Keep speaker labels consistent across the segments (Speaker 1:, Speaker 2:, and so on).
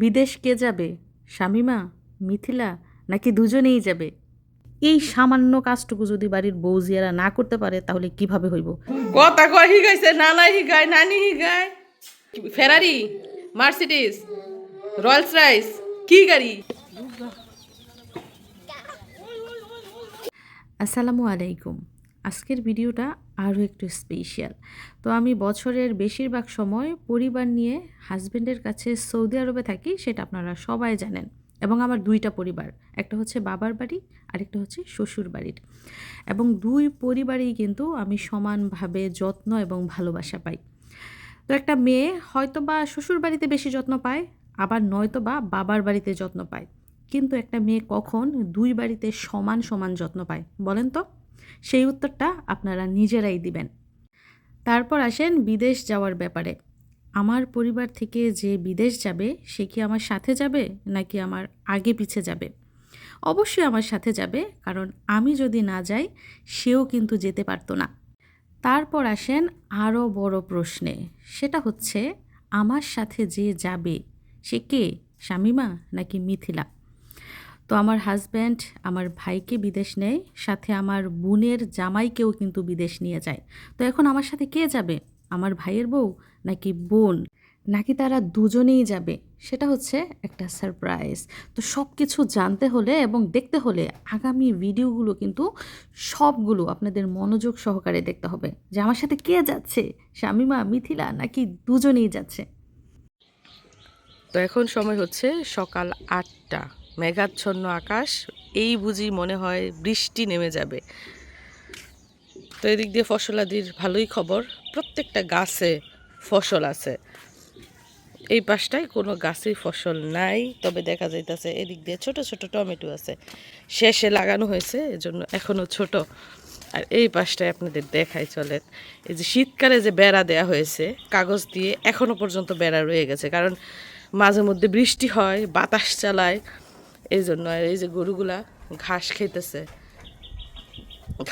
Speaker 1: বিদেশ কে যাবে? শামিমা মিথিলা নাকি দুজনেই যাবে? এই সামান্য কাজটুকু যদি বাড়ির বৌজিয়ারা না করতে পারে তাহলে কীভাবে হইব?
Speaker 2: কথা কয় হিগাইছে নানা হিগায় নানি হিগায় ফেরারি মার্সিডিস রয়্যালস রাইস কি গাড়ি?
Speaker 1: আসসালামু আলাইকুম। আজকের ভিডিওটা আরও একটু স্পেশাল তো আমি বছরের বেশিরভাগ সময় পরিবার নিয়ে হাজব্যান্ডের কাছে সৌদি আরবে থাকি, সেটা আপনারা সবাই জানেন। এবং আমার দুইটা পরিবার, একটা হচ্ছে বাবার বাড়ি, আরেকটা হচ্ছে শ্বশুর বাড়ির। এবং দুই পরিবারেই কিন্তু আমি সমানভাবে যত্ন এবং ভালোবাসা পাই। তো একটা মেয়ে হয়তো বা শ্বশুর বাড়িতে বেশি যত্ন পায়, আবার নয়তো বা বাবার বাড়িতে যত্ন পায়। কিন্তু একটা মেয়ে কখন দুই বাড়িতে সমান সমান যত্ন পায়, বলেন তো? সেই উত্তরটা আপনারা নিজেরাই দিবেন। তারপর আসেন বিদেশ যাওয়ার ব্যাপারে। আমার পরিবার থেকে যে বিদেশ যাবে, সে কি আমার সাথে যাবে, নাকি আমার আগে পিছে যাবে? অবশ্যই আমার সাথে যাবে, কারণ আমি যদি না যাই, সেও কিন্তু যেতে পারতো না। তারপর আসেন আরও বড় প্রশ্নে। সেটা হচ্ছে, আমার সাথে যে যাবে, সে কে? শামিমা নাকি মিথিলা? তো আমার হাজব্যান্ড আমার ভাইকে বিদেশ নেয়, সাথে আমার বোনের জামাইকেও কিন্তু বিদেশ নিয়ে যায়। তো এখন আমার সাথে কে যাবে? আমার ভাইয়ের বউ নাকি বোন? নাকি তারা দুজনেই যাবে? সেটা হচ্ছে একটা সারপ্রাইজ তো সব কিছু জানতে হলে এবং দেখতে হলে আগামী ভিডিওগুলো কিন্তু সবগুলো আপনাদের মনোযোগ সহকারে দেখতে হবে। যে আমার সাথে কে যাচ্ছে? শামিমা, মিথিলা নাকি দুজনেই যাচ্ছে?
Speaker 2: তো এখন সময় হচ্ছে সকাল আটটা। মেঘাচ্ছন্ন আকাশ, এই বুঝি মনে হয় বৃষ্টি নেমে যাবে। তো এদিক দিয়ে ফসলাদির ভালোই খবর, প্রত্যেকটা গাছে ফসল আছে। এই পাশটায় কোনো গাছেই ফসল নাই, তবে দেখা যাইতেছে এদিক দিয়ে ছোট ছোট টমেটো আছে। শেষে লাগানো হয়েছে, এজন্য এখনও ছোট। আর এই পাশটায় আপনাদের দেখাই চলেন, এই যে শীতকালে যে বেড়া দেয়া হয়েছে, কাগজ দিয়ে এখনও পর্যন্ত বেড়া রয়ে গেছে। কারণ মাঝে মধ্যে বৃষ্টি হয়, বাতাস চালায় এই জন্য আর এই যে গরুগুলা ঘাস খেতেছে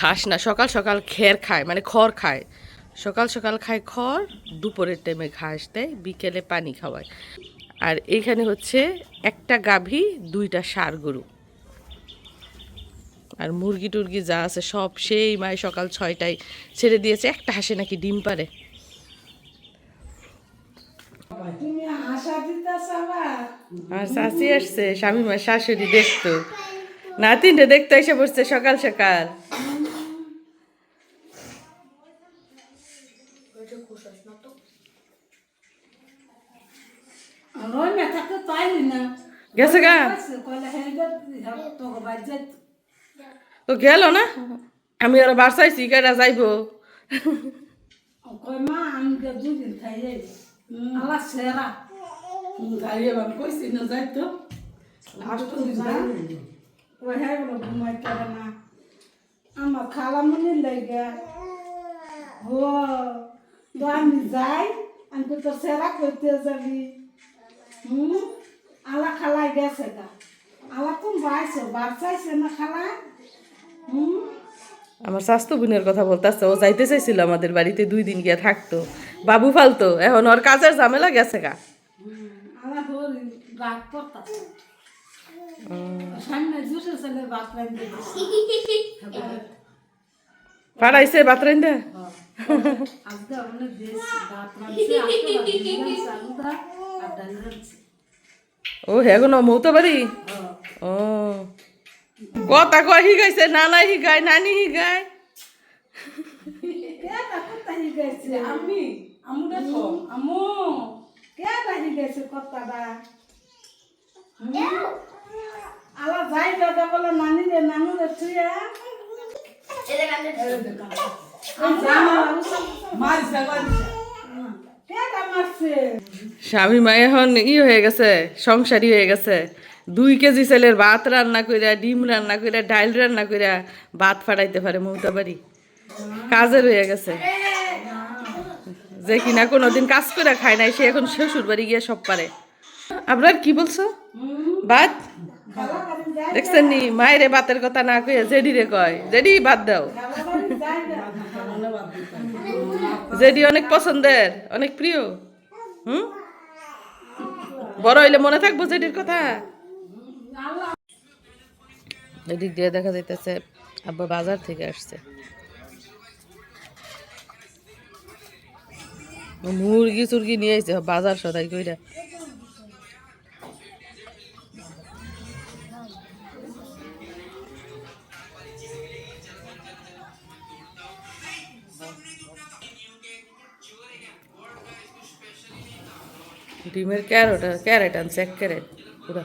Speaker 2: ঘাস না, সকাল সকাল খের খায় মানে খড় খায়। সকাল সকাল খায় খড়, দুপুরের টাইমে ঘাস দেয়, বিকেলে পানি খাওয়ায়। আর এইখানে হচ্ছে একটা গাভী, দুইটা সার গরু। আর মুরগি টুরগি যা আছে সব সেই মায় সকাল ছয়টায় ছেড়ে দিয়েছে, একটা হাসে নাকি ডিম পারে
Speaker 3: তুমি আশা দিতেছ আবার
Speaker 2: আর শাশি আসছে স্বামী মা শাশুড়ি দেখতো। নাতিনটা দেখতে এসে বসছে সকাল সকাল। গেছে গা।
Speaker 3: তো বাজে
Speaker 2: গেল না? আমি আর বাসাইছি কেটা যাইবো।
Speaker 3: মা আমি দুদিন খাই যাই আলা সেরা। গাড়ি বাম কইছি না যাই তো। লাস্ট দিন যা ওই হ্যাঁ বলো ঘুমাই করে না। আমার খালা মনে লাগে ও তো আমি যাই আমি তো সেরা করতে যাবি। হুম আলা খালাই গেছে গা। আলা কোন বাইছে বাচ্চাইছে না খালা হুম
Speaker 2: আমার স্বাস্থ্য বোনের কথা বলতেছে ও যাইতে চাইছিল আমাদের বাড়িতে দুই দিন গিয়ে থাকতো। বাবু ফালতো এখন ওর কাজের ঝামেলা গেছে গা। পাড়াইছে
Speaker 3: ডাল রান্ধছে
Speaker 2: ও। এখন মৌতো বাড়ি ও। কথা কয় হিগাইছে নানা হিগায় নানি
Speaker 3: গেছে আমি আমু দেখো আমু। কথাটা? আলা যাই দাদা বলে নানি রে নানু রে তুই কে মারছে?
Speaker 2: স্বামী মা এখন ই হয়ে গেছে সংসারী হয়ে গেছে। দুই কেজি ছেলের ভাত রান্না কইরা, ডিম রান্না কইরা, ডাইল রান্না কইরা ভাত ফাটাইতে পারে মৌতা বাড়ি। কাজের হয়ে গেছে। যে কিনা কোনোদিন কাজ করে খায় নাই, সে এখন শ্বশুর বাড়ি গিয়ে সব পারে। আপনার কি বলছো? ভাত? দেখছেন নি, মায়েরে ভাতের কথা না কয়ে জেডি রে কয়, জেডি ভাত দাও। জেডি অনেক পছন্দের, অনেক প্রিয়। হুম? বড় হইলে মনে থাকব জেডির কথা। এদিক দিয়ে দেখা যাইতেছে আব্বা বাজার থেকে আসছে। মুরগি চুরগি নিয়ে আইছে, বাজার সদাই কইরা। ডিমের ক্যারট, ক্যারেট আনছে, এক ক্যারেট। পুরা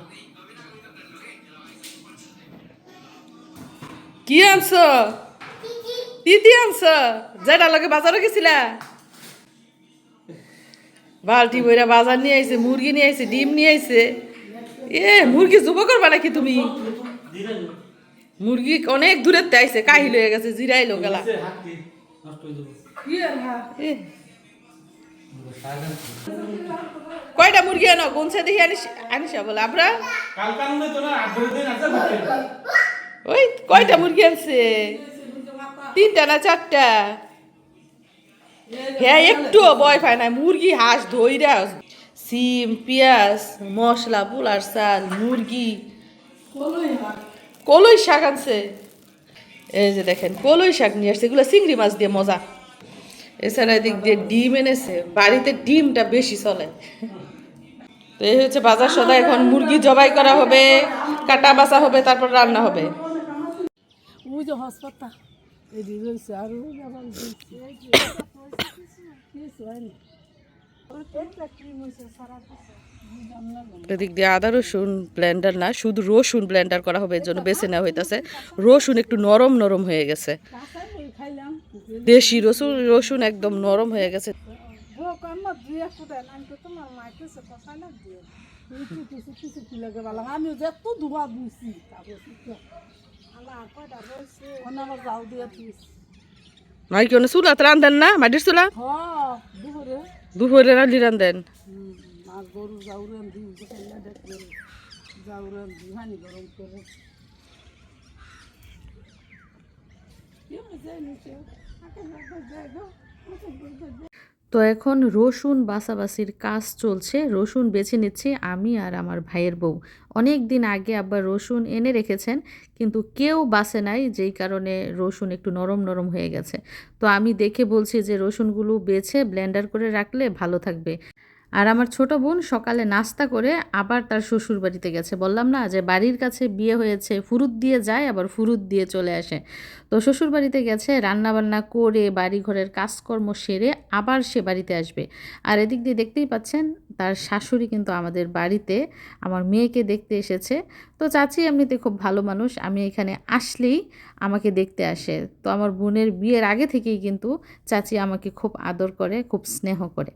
Speaker 2: কি আনছ? তিতি আনছ? যেটা লগে বাজারে গেছিলা? বালতি বইরা বাজার নিয়ে আইছে মুরগি নিয়ে আইছে ডিম নিয়ে আইছে এ মুরগি জুব করবা নাকি তুমি? মুরগি অনেক দূরের তে আইছে কাহিল হয়ে গেছে জিরাইলো গেলা।
Speaker 3: কি আর
Speaker 2: এ। কয়টা মুরগি আনো? গুনছে দেখি আনিস আনিসা বলে? আমরা ওই কয়টা মুরগি আনছে? তিনটা না চারটা? হ্যাঁ একটু ভয় পায় না। মুরগি হাঁস ধইরা সিম, পেঁয়াজ, মশলা, পোলার চাল, মুরগি।
Speaker 3: কলই
Speaker 2: শাক আনছে। এই যে দেখেন, কলই শাক নিয়ে আসছে। এগুলো চিংড়ি মাছ দিয়ে মজা। এছাড়া এদিক দিয়ে ডিম এনেছে। বাড়িতে ডিমটা বেশি চলে। তো এই হচ্ছে বাজার সদা। এখন মুরগি জবাই করা হবে, কাটা বাছা হবে, তারপর রান্না হবে।
Speaker 3: ওই যে হাসপাতাল এদি রয়েছে। আর ওই
Speaker 2: এদিক দিয়ে আদা রসুন ব্লেন্ডার না শুধু রসুন ব্লেন্ডার করা হবে এর জন্য বেছে নেওয়া হইতেছে। রসুন একটু নরম নরম হয়ে গেছে। দেশি রসুন রসুন একদম নরম হয়ে গেছে।
Speaker 3: আমিও যে এত ধোয়া তারপর আল্লাহ কয়টা রয়েছে আমার যাও দিয়ে দিয়েছি
Speaker 2: নয় কি চুলা রান্ধেন না? মাটির চুলা?
Speaker 3: হ দুপুরে।
Speaker 2: দুপুরে রান্ধি রান্ধেন
Speaker 1: তো এখন রসুন বাসাবাসির কাজ চলছে। রসুন বেছে নিচ্ছি আমি আর আমার ভাইয়ের বউ। অনেক দিন আগে আব্বা রসুন এনে রেখেছেন, কিন্তু কেউ বাসে নাই, যেই কারণে রসুন একটু নরম নরম হয়ে গেছে। তো আমি দেখে বলছি যে রসুনগুলো বেছে ব্লেন্ডার করে রাখলে ভালো থাকবে। আর আমার ছোট বোন সকালে নাস্তা করে আবার তার শ্বশুর বাড়িতে গেছে। বললাম না যে বাড়ির কাছে বিয়ে হয়েছে, ফুরুত দিয়ে যায়, আবার ফুরুত দিয়ে চলে আসে। তো শ্বশুর বাড়িতে গেছে, রান্নাবান্না করে বাড়ি ঘরের কাজকর্ম সেরে আবার সে বাড়িতে আসবে। আর এদিক দিয়ে দেখতেই পাচ্ছেন, তার শাশুড়ি কিন্তু আমাদের বাড়িতে, আমার মেয়েকে দেখতে এসেছে। তো চাচি এমনিতে খুব ভালো মানুষ, আমি এখানে আসলেই আমাকে দেখতে আসে। তো আমার বোনের বিয়ের আগে থেকেই কিন্তু চাচি আমাকে খুব আদর করে, খুব স্নেহ করে।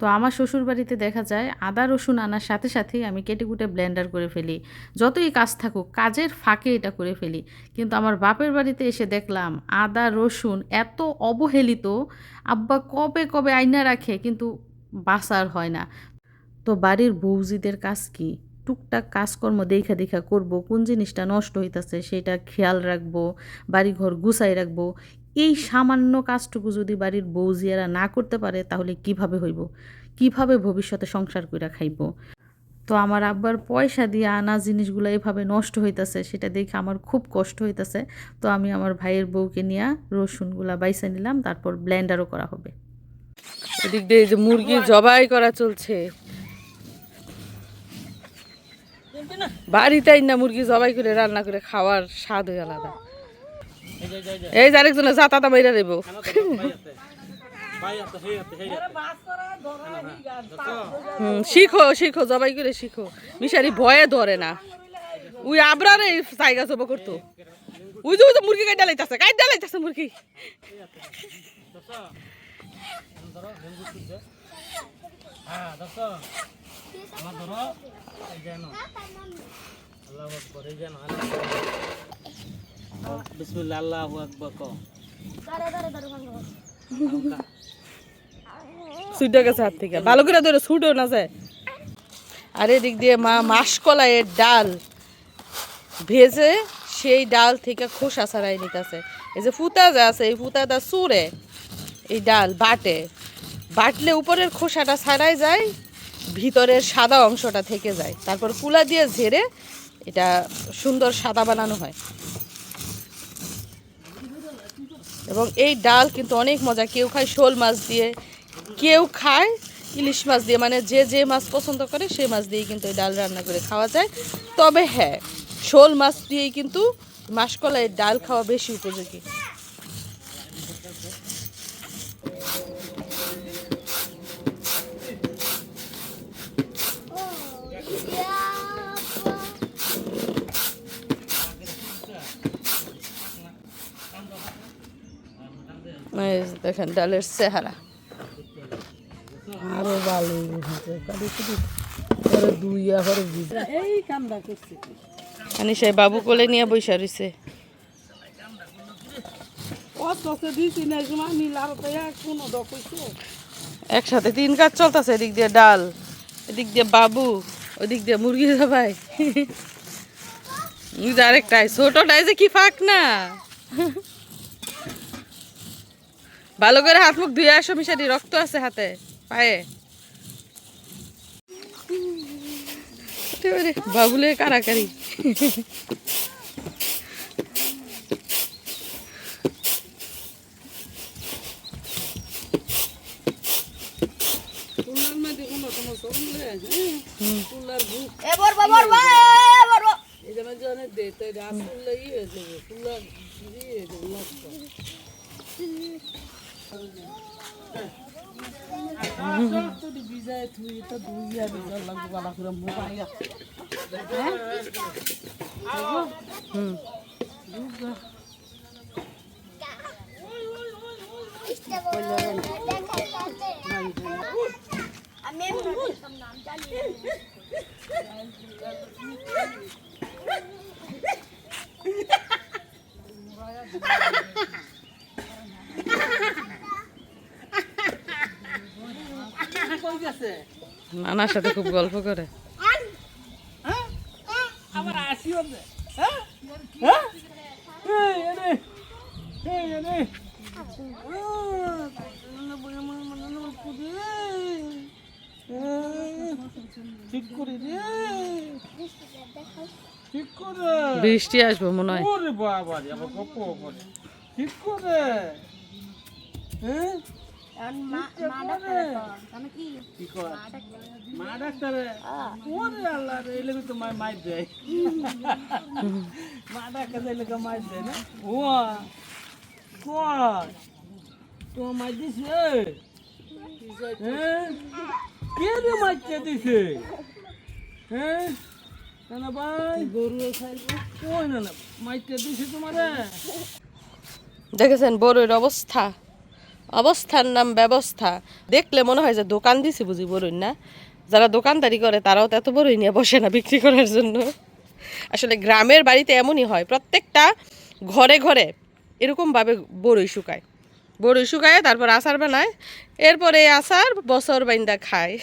Speaker 1: তো আমার শ্বশুর বাড়িতে দেখা যায় আদা, রসুন আনার সাথে সাথেই আমি কেটে কুটে ব্লেন্ডার করে ফেলি। যতই কাজ থাকুক, কাজের ফাঁকে এটা করে ফেলি। কিন্তু আমার বাপের বাড়িতে এসে দেখলাম আদা, রসুন এত অবহেলিত, আব্বা কবে কবে আইনা রাখে কিন্তু বাসার হয় না। তো বাড়ির বৌজিদের কাজ কি? টুকটাক কাজকর্ম দেখা দেখা করব, কোন জিনিসটা নষ্ট হইতাছে সেটা খেয়াল রাখব, বাড়িঘর গুছাই রাখব এই সামান্য কাজটুকু যদি বাড়ির বৌজিয়ারা না করতে পারে, তাহলে কীভাবে হইব? কীভাবে ভবিষ্যতে সংসার কইরা খাইব? তো আমার আব্বার পয়সা দিয়ে আনা জিনিসগুলো এভাবে নষ্ট হইতাছে, সেটা দেখে আমার খুব কষ্ট হইতাছে। তো আমি আমার ভাইয়ের বউকে নিয়ে রসুনগুলা বাইসে নিলাম, তারপর ব্লেন্ডারও করা হবে।
Speaker 2: এদিক দিয়ে যে মুরগি জবাই করা চলছে। বাড়িতেই না মুরগি জবাই করে রান্না করে খাওয়ার স্বাদ আলাদা। এই যে আরেকজনে জাতাতা মাইরা দেবো শিখো শিখো জবাই করে শিখো মিশারি ভয়ে ধরে না উই আবরারে জায়গা জব করতো উই যে উই যে মুরগি কাইটা লাইতাছে কাইটা লাইতাছে মুরগি
Speaker 4: বিসমিল্লাহ আল্লাহু
Speaker 2: ভালো করে ধরে না যায়। আর এদিক দিয়ে মা ডাল ভেজে সেই ডাল থেকে খোসা ছাড়াই নিতেছে। এই যে ফুতা যে আছে, এই ফুতাটা এই ডাল বাটে। বাটলে উপরের খোসাটা ছাড়াই যায়, ভিতরের সাদা অংশটা থেকে যায়। তারপর কুলা দিয়ে ঝেড়ে এটা সুন্দর সাদা বানানো হয়। এবং এই ডাল কিন্তু অনেক মজা। কেউ খায় শোল মাছ দিয়ে, কেউ খায় ইলিশ মাছ দিয়ে মানে যে যে মাছ পছন্দ করে সেই মাছ দিয়েই কিন্তু এই ডাল রান্না করে খাওয়া যায়। তবে হ্যাঁ শোল মাছ দিয়েই কিন্তু মাসকলাইয়ের ডাল খাওয়া বেশি উপযোগী। দেখেন ডালের চেহারা।
Speaker 3: আরও ভালো
Speaker 2: মানে সে বাবু কোলে নিয়ে বৈশা
Speaker 3: দকইছো
Speaker 2: একসাথে তিন কাজ চলতেছে এদিক দিয়ে ডাল এদিক দিয়ে বাবু ওদিক দিয়ে মুরগি ভাই। আরেকটাই ছোটটাই যে কি ফাঁক না। ভালো করে হাত মুখ ধুয়ে আসো মিশারি রক্ত আছে হাতে পায়ে। বাবুলে কারাকারি।
Speaker 3: জন্য জনে তুলার ই হয়ে যাবে নষ্ট যদি ভিজায় তুই তো ধুইয়া ভিজা লাগবে বালা করে মুখ আইয়া
Speaker 2: হুম
Speaker 3: কই গেছে
Speaker 2: নানার সাথে খুব গল্প করে। বৃষ্টি আসব মনে হয়।
Speaker 3: বাবা ঠিক করে। হ্যাঁ? মা ডাক্তারে ওরে আল্লাহ রে এলে তো মাই মাইর দেয়। মা ডাক্তার এলে কা মাইর দেয় না। ও কর। তো দিছে? হ্যাঁ কে রে মাইরতে দিছে? হ্যাঁ না ভাই? গরু খাইবো কই না না মাইরতে দিছে তোমারে?
Speaker 2: দেখেছেন বড়ইর অবস্থা। অবস্থার নাম ব্যবস্থা। দেখলে মনে হয় যে দোকান দিছি বুঝি বড়ই না। যারা দোকানদারি করে, তারাও তো এত বড়ই নিয়ে বসে না বিক্রি করার জন্য। আসলে গ্রামের বাড়িতে এমনই হয়, প্রত্যেকটা ঘরে ঘরে এরকমভাবে বড়ই শুকায়। বড়ই শুকায়, তারপর আচার বানায়, এরপরে আচার বছর বাইন্দা খায়।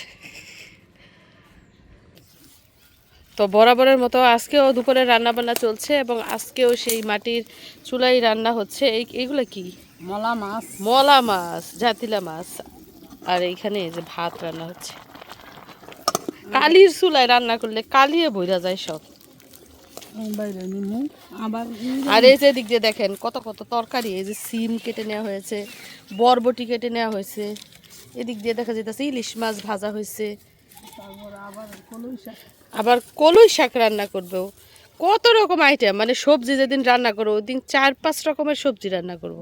Speaker 2: তো বরাবরের মতো আজকেও দুপুরে রান্না বান্না চলছে এবং আজকেও সেই মাটির চুলাই রান্না হচ্ছে। এই এইগুলো কি?
Speaker 3: মলা মাছ।
Speaker 2: মলা মাছ জাতিলা মাছ। আর এইখানে যে ভাত রান্না হচ্ছে। কালির চুলায় রান্না করলে কালিয়ে বইরা যায় সব। আর এই যে দিক দিয়ে দেখেন কত কত তরকারি। এই যে সিম কেটে নেওয়া হয়েছে বরবটি কেটে নেওয়া হয়েছে। এদিক দিয়ে দেখা যেতেছে ইলিশ মাছ ভাজা হয়েছে।
Speaker 3: তারপর আবার কলই শাক।
Speaker 2: আবার কলই শাক রান্না করবেও কত রকম আইটেম মানে সবজি যেদিন রান্না করব ওই দিন চার পাঁচ রকমের সবজি রান্না করব।